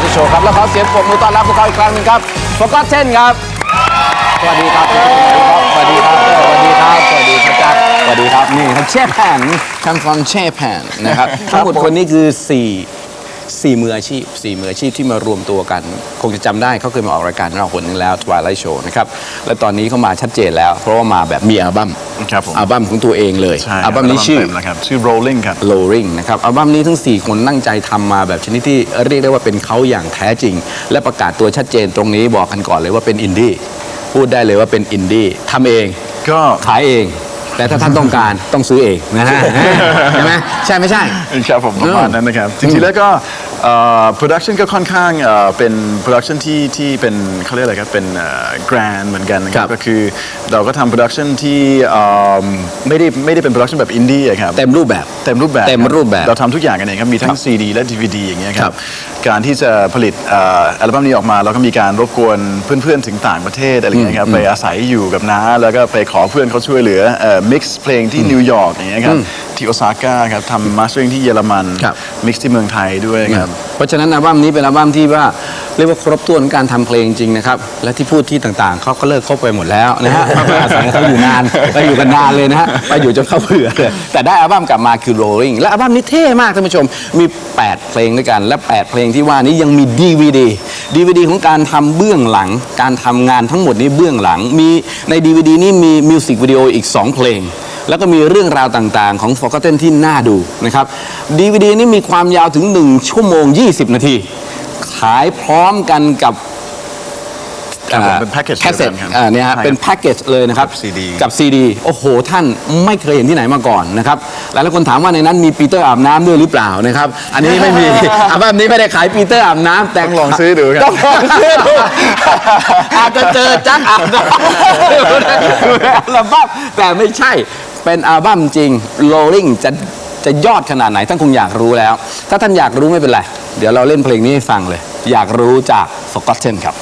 เ c โชว์ครับแล้วขอเสียงปรบมือต้อนรับพวกเขาอีกครั้งหนึงครับโฟกัสเช่นครับสวัสดีครับสวัสดีครับสวัสดีครับสวัสดีครับจักรสวัสดีครับนี่ครับเชฟแผนคัมฟอนเชฟแผนนะครับทั้งหมดคนนี้คือ4 สี่มืออาชีพสี่มืออาชีพที่มารวมตัวกัน คงจะจำได้เขาเคยมาออกรายการเราคนหนึงแล้ว Twilight Show นะครับและตอนนี้เขามาชัดเจนแล้ว เพราะว่ามาแบบมีอัลบั้มครับผมอัลบั้มของตัวเองเลยใช่อัลบั้มนี้ชื่อ เต็มนะครับชื่อ rolling ครับ Lowering นะครับอัลบั้มนี้ทั้ง 4 คนตั้งใจทำมาแบบชนิดที่เรียกได้ว่าเป็นเขาอย่างแท้จริง และประกาศตัวชัดเจนตรงนี้บอกกันก่อนเลยว่าเป็นอินดี้พูดได้เลยว่าเป็นอินดี้ทำเองก็ ขายเอง แต่ถ้าท่านต้องการต้องซื้อเองนะฮะใช่ไหมใช่ไม่ใช่ ครับผมประมาณนั้นนะครับ จริงๆแล้วก็ โปรดักชันก็ค่อนข้างเอ่อเป็นโปรดักชันที่ที่เป็นเขาเรียกอะไรครับเป็นแกรนเหมือนกันนะคครัรับบก็คือเราก็ทำโปรดักชันที่เอ่อไม่ได้ไม่ได้เป็นโปรดักชันแบบอินดี้ครับ เต็มรูปแบบ เต็มรูปแบบเต็มรูปแบบเราทำทุกอย่างกันเองครับ มีทั้ครังบ CD และ DVD อย่างเงี้ยคครัรับบ การที่จะผลิตเอ่ออัลบั้มนี้ออกมา เราก็มีการรบกวนเพื่อนๆถึงต่างประเทศอะไรเงี้ยครับไปอาศัยอยู่กับน้า แล้วก็ไปขอเพื่อนเขาช่วยเหลือมิกซ์เพลงที่นิวยอร์กอย่างเงี้ยครับที่โอซาก้าครับทำมาสเตอริงที่เยอรมันครับ มิกซ์ที่เมืองไทยด้วยครับ เพราะฉะนั้นอัลบั้มนี้เป็นอัลบั้มที่ว่าเรียกว่าครบถ้วนการทำเพลงจริงนะครับ และที่พูดที่ต่างๆเขาก็เลิกคบไปหมดแล้วนะฮะเขาอาศัยเขาอยู่นานไปอยู่กันนานเลยนะฮะไปอยู่จนเขาเบื่อเลยแต่ได้อัลบั้มกลับมาคือ Rolling และอัลบั้มนี้เท่มากท่านผู้ชมมี 8 เพลงด้วยกัน และ 8 เพลงที่ว่านี้ยังมี DVD DVD ของการทำเบื้องหลัง การทำงานทั้งหมดนี้เบื้องหลังมีใน DVD นี้มีมิวสิกวิดีโออีก 2 เพลง แล้วก็มีเรื่องราวต่างๆ ของ Forgotten ที่น่าดูนะครับ DVD นี้มีความยาวถึง 1 ชั่วโมง 20 นาที ขายพร้อมกันกับครับผมเป็น package แคสเซ็ตเดียวกันครับอ่าเนี่ยฮะใช่ครับเป็นแพ็กเกจเลยนะครับ กับ CD กับ CD โอ้โห ท่านไม่เคยเห็นที่ไหนมาก่อนนะครับหลายๆคนถามว่าในนั้นมีปีเตอร์อาบน้ำด้วยหรือเปล่านะครับ อันนี้ไม่มี อัลบั้มนี้ไม่ได้ขายปีเตอร์อาบน้ำแต่ ต้องลองซื้อดูครับ ต้องลองซื้อดูอาจจะเจอจักอาบน้ำอยู่ในอัลบั้มแต่ไม่ใช่ เป็นอัลบั้มจริง Rolling จะจะยอดขนาดไหนท่านคงอยากรู้แล้ว ถ้าท่านอยากรู้ไม่เป็นไร เดี๋ยวเราเล่นเพลงนี้ให้ฟังเลย อยากรู้จาก Forgotten ครับ